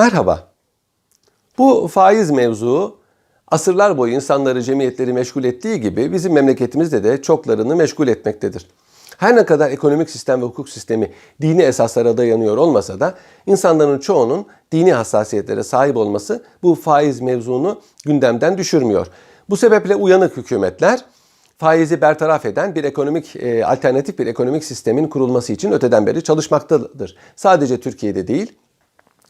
Merhaba. Bu faiz mevzuu asırlar boyu insanları, cemiyetleri meşgul ettiği gibi bizim memleketimizde de çoklarını meşgul etmektedir. Her ne kadar ekonomik sistem ve hukuk sistemi dini esaslara dayanıyor olmasa da insanların çoğunun dini hassasiyetlere sahip olması bu faiz mevzunu gündemden düşürmüyor. Bu sebeple uyanık hükümetler faizi bertaraf eden bir ekonomik e, alternatif bir ekonomik sistemin kurulması için öteden beri çalışmaktadır. Sadece Türkiye'de değil,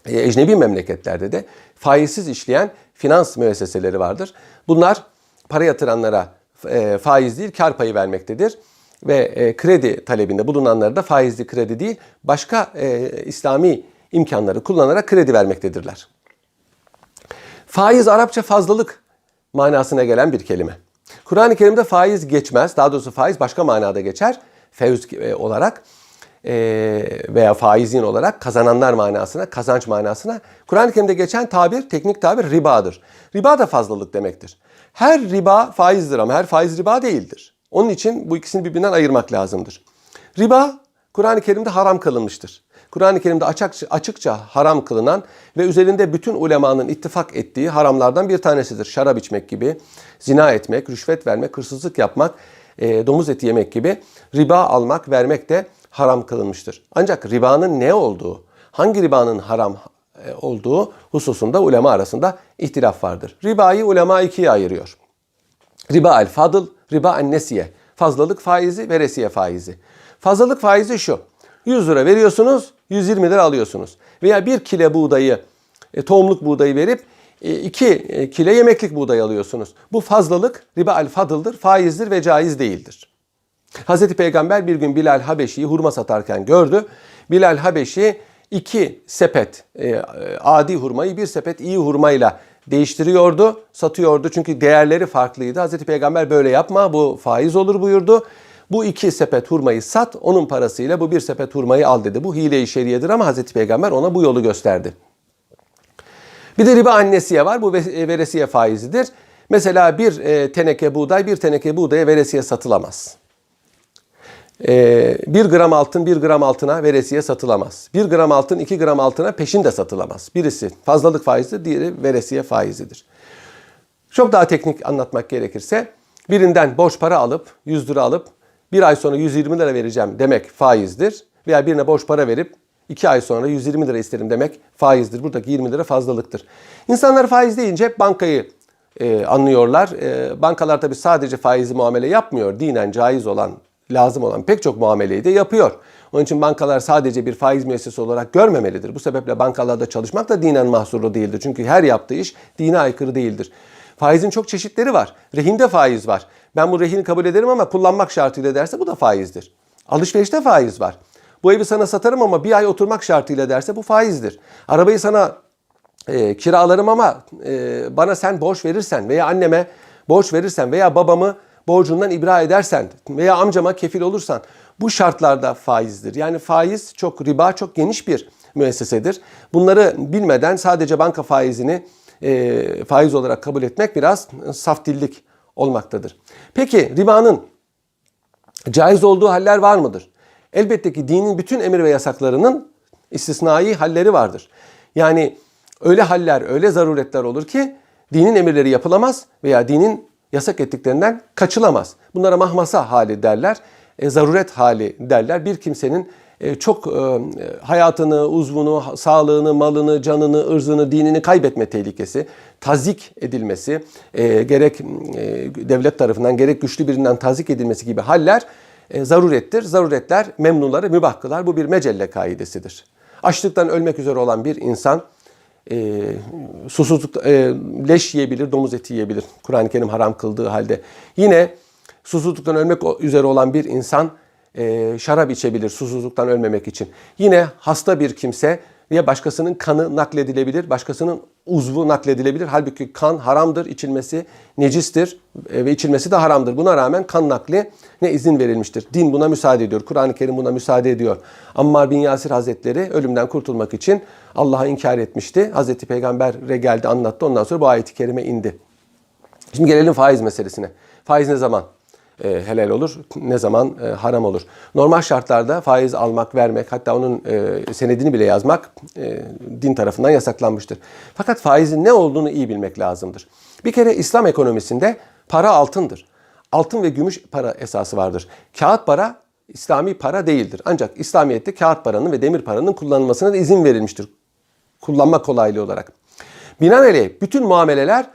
ecnebi memleketlerde de faizsiz işleyen finans müesseseleri vardır. Bunlar para yatıranlara e, faiz değil kar payı vermektedir ve e, kredi talebinde bulunanlara da faizli kredi değil başka e, İslami imkanları kullanarak kredi vermektedirler. Faiz Arapça fazlalık manasına gelen bir kelime. Kur'an-ı Kerim'de faiz geçmez. Daha doğrusu faiz başka manada geçer. Fevz e, olarak e, veya faizin olarak kazananlar manasına, kazanç manasına. Kur'an-ı Kerim'de geçen tabir, teknik tabir ribadır. Riba da fazlalık demektir. Her riba faizdir ama her faiz riba değildir. Onun için bu ikisini birbirinden ayırmak lazımdır. Riba Kur'an-ı Kerim'de haram kılınmıştır. Kur'an-ı Kerim'de açıkça, açıkça haram kılınan ve üzerinde bütün ulemanın ittifak ettiği haramlardan bir tanesidir. Şarap içmek gibi, zina etmek, rüşvet vermek, hırsızlık yapmak, e, domuz eti yemek gibi riba almak, vermek de haram kılınmıştır. Ancak ribanın ne olduğu, hangi ribanın haram e, olduğu hususunda ulema arasında ihtilaf vardır. Ribayı ulema ikiye ayırıyor. Riba el fadıl, riba en nesiye. Fazlalık faizi, veresiye faizi. Fazlalık faizi şu. 100 lira veriyorsunuz, 120 lira alıyorsunuz. Veya bir kile buğdayı, e, tohumluk buğdayı verip 2 e, kile yemeklik buğday alıyorsunuz. Bu fazlalık riba el fadıldır, faizdir ve caiz değildir. Hazreti Peygamber bir gün Bilal Habeşi'yi hurma satarken gördü. Bilal Habeşi iki sepet e, adi hurmayı bir sepet iyi hurmayla değiştiriyordu, satıyordu. Çünkü değerleri farklıydı. Hazreti Peygamber böyle yapma bu faiz olur buyurdu. Bu iki sepet hurmayı sat, onun parasıyla bu bir sepet hurmayı al dedi. Bu hile-i şeriyedir ama Hazreti Peygamber ona bu yolu gösterdi. Bir de riba annesiye var. Bu veresiye faizidir. Mesela bir e, teneke buğday bir teneke buğdaya veresiye satılamaz. E, bir gram altın bir gram altına veresiye satılamaz. Bir gram altın iki gram altına peşin de satılamaz. Birisi fazlalık faizidir, diğeri veresiye faizidir. Çok daha teknik anlatmak gerekirse birinden borç para alıp 100 lira alıp bir ay sonra 120 lira vereceğim demek faizdir. Veya birine borç para verip 2 ay sonra 120 lira isterim demek faizdir. Buradaki 20 lira fazlalıktır. İnsanlar faiz deyince bankayı e, anlıyorlar. E, bankalar tabi sadece faizi muamele yapmıyor. Dinen caiz olan, lazım olan pek çok muameleyi de yapıyor. Onun için bankalar sadece bir faiz müessesesi olarak görmemelidir. Bu sebeple bankalarda çalışmak da dinen mahsurlu değildir. Çünkü her yaptığı iş dine aykırı değildir. Faizin çok çeşitleri var. Rehinde faiz var. Ben bu rehini kabul ederim ama kullanmak şartıyla derse bu da faizdir. Alışverişte faiz var. Bu evi sana satarım ama bir ay oturmak şartıyla derse bu faizdir. Arabayı sana e, kiralarım ama e, bana sen borç verirsen veya anneme borç verirsen veya babamı borcundan ibra edersen veya amcama kefil olursan bu şartlarda faizdir. Yani faiz çok riba çok geniş bir müessesedir. Bunları bilmeden sadece banka faizini e, faiz olarak kabul etmek biraz saf dillik olmaktadır. Peki ribanın caiz olduğu haller var mıdır? Elbette ki dinin bütün emir ve yasaklarının istisnai halleri vardır. Yani öyle haller, öyle zaruretler olur ki dinin emirleri yapılamaz veya dinin yasak ettiklerinden kaçılamaz. Bunlara mahmasa hali derler, e, zaruret hali derler. Bir kimsenin e, çok e, hayatını, uzvunu, sağlığını, malını, canını, ırzını, dinini kaybetme tehlikesi, tazik edilmesi, e, gerek devlet tarafından gerek güçlü birinden tazik edilmesi gibi haller zarurettir. Zaruretler memnunları mübah kılar. Bu bir mecelle kaidesidir. Açlıktan ölmek üzere olan bir insan e, susuzluk, e, leş yiyebilir, domuz eti yiyebilir. Kur'an-ı Kerim haram kıldığı halde. Yine susuzluktan ölmek üzere olan bir insan e, şarap içebilir susuzluktan ölmemek için. Yine hasta bir kimse ya başkasının kanı nakledilebilir, başkasının uzvu nakledilebilir. Halbuki kan haramdır, içilmesi necistir e, ve içilmesi de haramdır. Buna rağmen kan nakli ne izin verilmiştir. Din buna müsaade ediyor. Kur'an-ı Kerim buna müsaade ediyor. Ammar bin Yasir Hazretleri ölümden kurtulmak için Allah'a inkar etmişti. Hazreti Peygamber'e geldi anlattı. Ondan sonra bu ayeti kerime indi. Şimdi gelelim faiz meselesine. Faiz ne zaman e, helal olur, ne zaman e, haram olur. Normal şartlarda faiz almak, vermek, hatta onun e, senedini bile yazmak e, din tarafından yasaklanmıştır. Fakat faizin ne olduğunu iyi bilmek lazımdır. Bir kere İslam ekonomisinde para altındır. Altın ve gümüş para esası vardır. Kağıt para İslami para değildir. Ancak İslamiyet'te kağıt paranın ve demir paranın kullanılmasına da izin verilmiştir. Kullanma kolaylığı olarak. Binaenaleyh bütün muameleler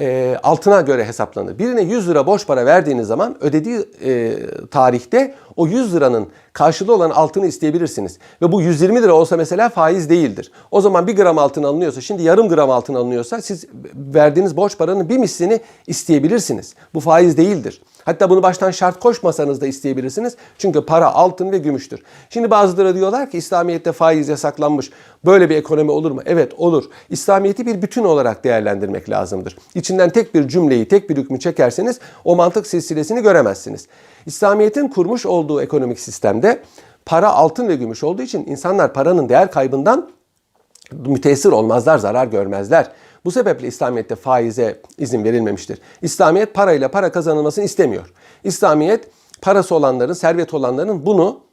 e, altına göre hesaplanır. Birine 100 lira borç para verdiğiniz zaman ödediği e, tarihte o 100 liranın karşılığı olan altını isteyebilirsiniz. Ve bu 120 lira olsa mesela faiz değildir. O zaman 1 gram altın alınıyorsa, şimdi yarım gram altın alınıyorsa siz verdiğiniz borç paranın bir mislini isteyebilirsiniz. Bu faiz değildir. Hatta bunu baştan şart koşmasanız da isteyebilirsiniz. Çünkü para altın ve gümüştür. Şimdi bazıları diyorlar ki İslamiyet'te faiz yasaklanmış. Böyle bir ekonomi olur mu? Evet olur. İslamiyet'i bir bütün olarak değerlendirmek lazımdır. İçinden tek bir cümleyi, tek bir hükmü çekerseniz o mantık silsilesini göremezsiniz. İslamiyet'in kurmuş olduğu ekonomik sistemde para altın ve gümüş olduğu için insanlar paranın değer kaybından müteessir olmazlar, zarar görmezler. Bu sebeple İslamiyet'te faize izin verilmemiştir. İslamiyet parayla para kazanılmasını istemiyor. İslamiyet parası olanların, servet olanların bunu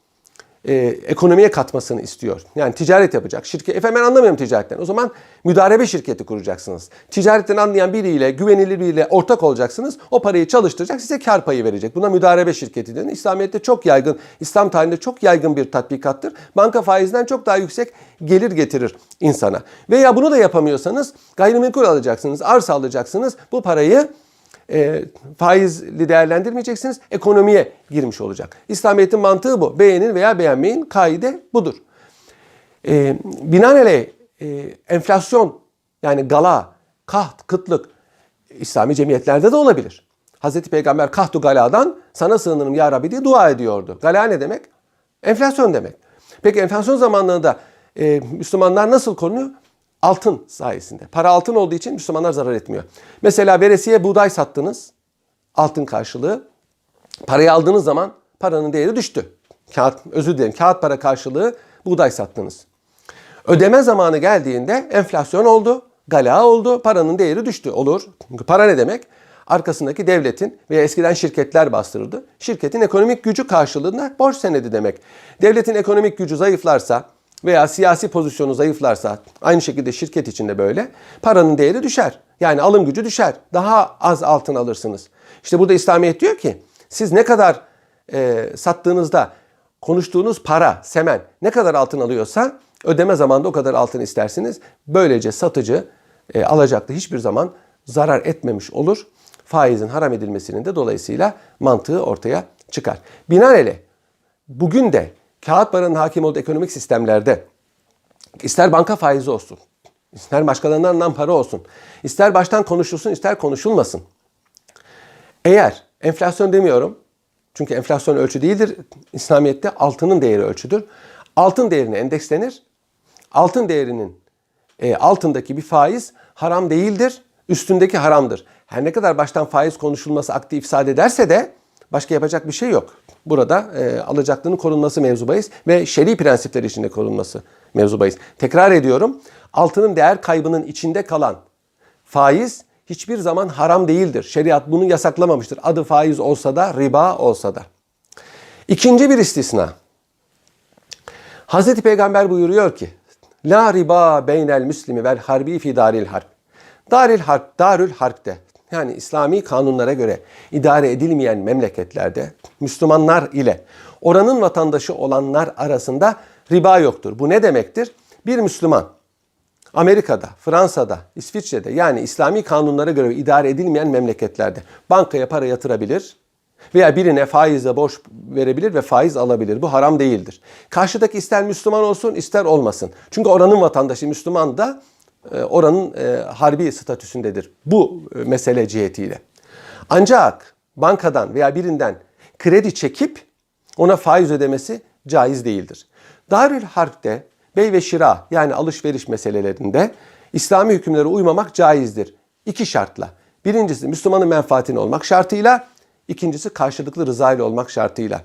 e, ekonomiye katmasını istiyor. Yani ticaret yapacak. Şirket, efendim ben anlamıyorum ticaretten. O zaman müdarebe şirketi kuracaksınız. Ticaretten anlayan biriyle, güvenilir biriyle ortak olacaksınız. O parayı çalıştıracak, size kar payı verecek. Buna müdarebe şirketi denir. İslamiyet'te çok yaygın, İslam tarihinde çok yaygın bir tatbikattır. Banka faizinden çok daha yüksek gelir getirir insana. Veya bunu da yapamıyorsanız gayrimenkul alacaksınız, arsa alacaksınız. Bu parayı e, faizli değerlendirmeyeceksiniz. Ekonomiye girmiş olacak. İslamiyet'in mantığı bu. Beğenin veya beğenmeyin. Kaide budur. E, binaenaleyh e, enflasyon yani gala, kaht, kıtlık İslami cemiyetlerde de olabilir. Hazreti Peygamber kahtu galadan sana sığınırım ya Rabbi diye dua ediyordu. Gala ne demek? Enflasyon demek. Peki enflasyon zamanlarında e, Müslümanlar nasıl korunuyor? Altın sayesinde. Para altın olduğu için Müslümanlar zarar etmiyor. Mesela veresiye buğday sattınız. Altın karşılığı. Parayı aldığınız zaman paranın değeri düştü. Kağıt, özür dilerim kağıt para karşılığı buğday sattınız. Ödeme zamanı geldiğinde enflasyon oldu. Gala oldu. Paranın değeri düştü. Olur. Para ne demek? Arkasındaki devletin veya eskiden şirketler bastırırdı. Şirketin ekonomik gücü karşılığında borç senedi demek. Devletin ekonomik gücü zayıflarsa, veya siyasi pozisyonu zayıflarsa aynı şekilde şirket içinde böyle paranın değeri düşer. Yani alım gücü düşer. Daha az altın alırsınız. İşte burada İslamiyet diyor ki siz ne kadar e, sattığınızda konuştuğunuz para, semen ne kadar altın alıyorsa ödeme zamanında o kadar altın istersiniz. Böylece satıcı e, alacaklı hiçbir zaman zarar etmemiş olur. Faizin haram edilmesinin de dolayısıyla mantığı ortaya çıkar. Binaenaleyh bugün de kağıt paranın hakim olduğu ekonomik sistemlerde ister banka faizi olsun, ister başkalarından alınan para olsun, ister baştan konuşulsun, ister konuşulmasın. Eğer enflasyon demiyorum, çünkü enflasyon ölçü değildir. İslamiyet'te altının değeri ölçüdür. Altın değerine endekslenir. Altın değerinin e, altındaki bir faiz haram değildir. Üstündeki haramdır. Her ne kadar baştan faiz konuşulması aktif ifade ederse de başka yapacak bir şey yok. Burada e, alacaklının korunması mevzubayız ve şer'i prensipler içinde korunması mevzubayız. Tekrar ediyorum. Altının değer kaybının içinde kalan faiz hiçbir zaman haram değildir. Şeriat bunu yasaklamamıştır. Adı faiz olsa da, riba olsa da. İkinci bir istisna. Hazreti Peygamber buyuruyor ki, La riba beynel müslimi vel harbi fi daril harp. Daril harp, darül harpte yani İslami kanunlara göre idare edilmeyen memleketlerde Müslümanlar ile oranın vatandaşı olanlar arasında riba yoktur. Bu ne demektir? Bir Müslüman Amerika'da, Fransa'da, İsviçre'de yani İslami kanunlara göre idare edilmeyen memleketlerde bankaya para yatırabilir veya birine faizle borç verebilir ve faiz alabilir. Bu haram değildir. Karşıdaki ister Müslüman olsun ister olmasın. Çünkü oranın vatandaşı Müslüman da oranın e, harbi statüsündedir. Bu e, mesele cihetiyle. Ancak bankadan veya birinden kredi çekip ona faiz ödemesi caiz değildir. Darül Harp'te bey ve şira yani alışveriş meselelerinde İslami hükümlere uymamak caizdir. İki şartla. Birincisi Müslümanın menfaatini olmak şartıyla, ikincisi karşılıklı rıza ile olmak şartıyla.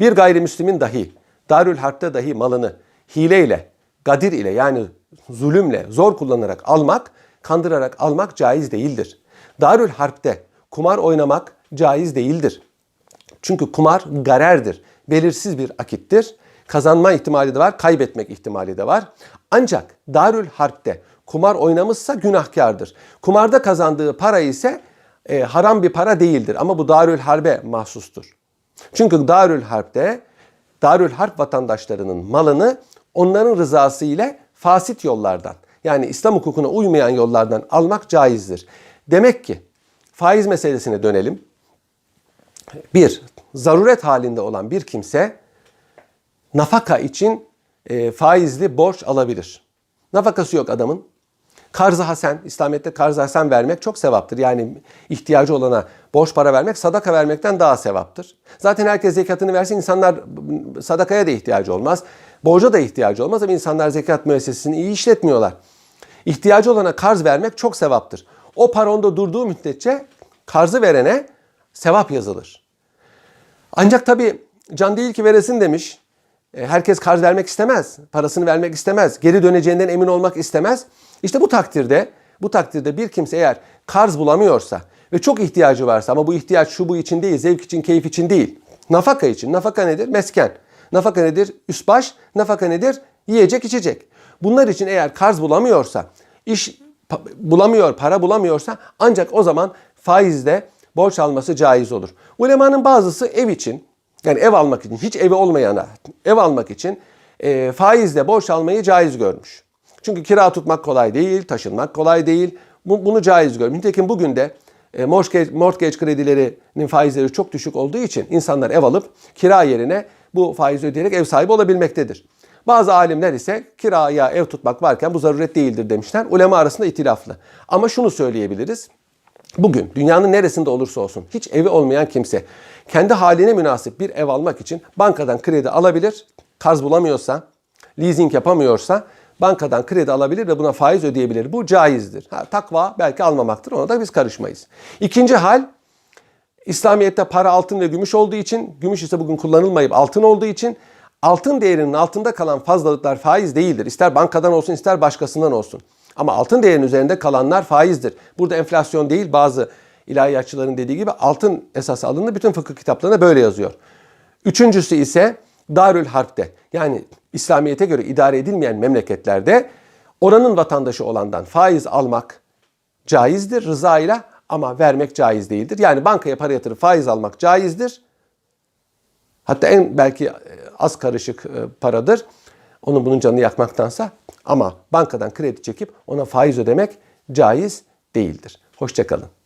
Bir gayrimüslimin dahi Darül Harp'te dahi malını hileyle, gadir ile yani zulümle, zor kullanarak almak, kandırarak almak caiz değildir. Darül Harp'te kumar oynamak caiz değildir. Çünkü kumar garerdir. Belirsiz bir akittir. Kazanma ihtimali de var, kaybetmek ihtimali de var. Ancak Darül Harp'te kumar oynamışsa günahkardır. Kumarda kazandığı para ise e, haram bir para değildir ama bu Darül Harp'e mahsustur. Çünkü Darül Harp'te Darül Harp vatandaşlarının malını onların rızası ile fasit yollardan yani İslam hukukuna uymayan yollardan almak caizdir. Demek ki faiz meselesine dönelim. Bir, zaruret halinde olan bir kimse nafaka için e, faizli borç alabilir. Nafakası yok adamın. Karz-ı hasen, İslamiyet'te karz-ı hasen vermek çok sevaptır. Yani ihtiyacı olana borç para vermek sadaka vermekten daha sevaptır. Zaten herkes zekatını versin insanlar sadakaya da ihtiyacı olmaz. Borca da ihtiyacı olmaz ama insanlar zekat müessesesini iyi işletmiyorlar. İhtiyacı olana karz vermek çok sevaptır. O para onda durduğu müddetçe karzı verene sevap yazılır. Ancak tabii can değil ki veresin demiş. E, Herkes karz vermek istemez. Parasını vermek istemez. Geri döneceğinden emin olmak istemez. İşte bu takdirde bu takdirde bir kimse eğer karz bulamıyorsa ve çok ihtiyacı varsa ama bu ihtiyaç şu bu için değil, zevk için, keyif için değil. Nafaka için. Nafaka nedir? Mesken. Nafaka nedir? Üst baş. Nafaka nedir? Yiyecek, içecek. Bunlar için eğer karz bulamıyorsa, iş bulamıyor, para bulamıyorsa ancak o zaman faizle borç alması caiz olur. Ulemanın bazısı ev için, yani ev almak için, hiç evi olmayana ev almak için e, faizle borç almayı caiz görmüş. Çünkü kira tutmak kolay değil, taşınmak kolay değil. Bu- Bunu caiz görmüş. Nitekim bugün de e, mortgage, mortgage kredilerinin faizleri çok düşük olduğu için insanlar ev alıp kira yerine bu faizi ödeyerek ev sahibi olabilmektedir. Bazı alimler ise kiraya ev tutmak varken bu zaruret değildir demişler. Ulema arasında itilaflı. Ama şunu söyleyebiliriz. Bugün dünyanın neresinde olursa olsun hiç evi olmayan kimse kendi haline münasip bir ev almak için bankadan kredi alabilir. Karz bulamıyorsa, leasing yapamıyorsa bankadan kredi alabilir ve buna faiz ödeyebilir. Bu caizdir. Ha, takva belki almamaktır. Ona da biz karışmayız. İkinci hal İslamiyet'te para altın ve gümüş olduğu için, gümüş ise bugün kullanılmayıp altın olduğu için altın değerinin altında kalan fazlalıklar faiz değildir. İster bankadan olsun ister başkasından olsun. Ama altın değerinin üzerinde kalanlar faizdir. Burada enflasyon değil bazı ilahiyatçıların dediği gibi altın esası alındı. Bütün fıkıh kitaplarında böyle yazıyor. Üçüncüsü ise Darül Harp'te yani İslamiyet'e göre idare edilmeyen memleketlerde oranın vatandaşı olandan faiz almak caizdir rızayla ama vermek caiz değildir. Yani bankaya para yatırıp faiz almak caizdir. Hatta en belki e, az karışık e, paradır. Onun bunun canını yakmaktansa ama bankadan kredi çekip ona faiz ödemek caiz değildir. Hoşçakalın.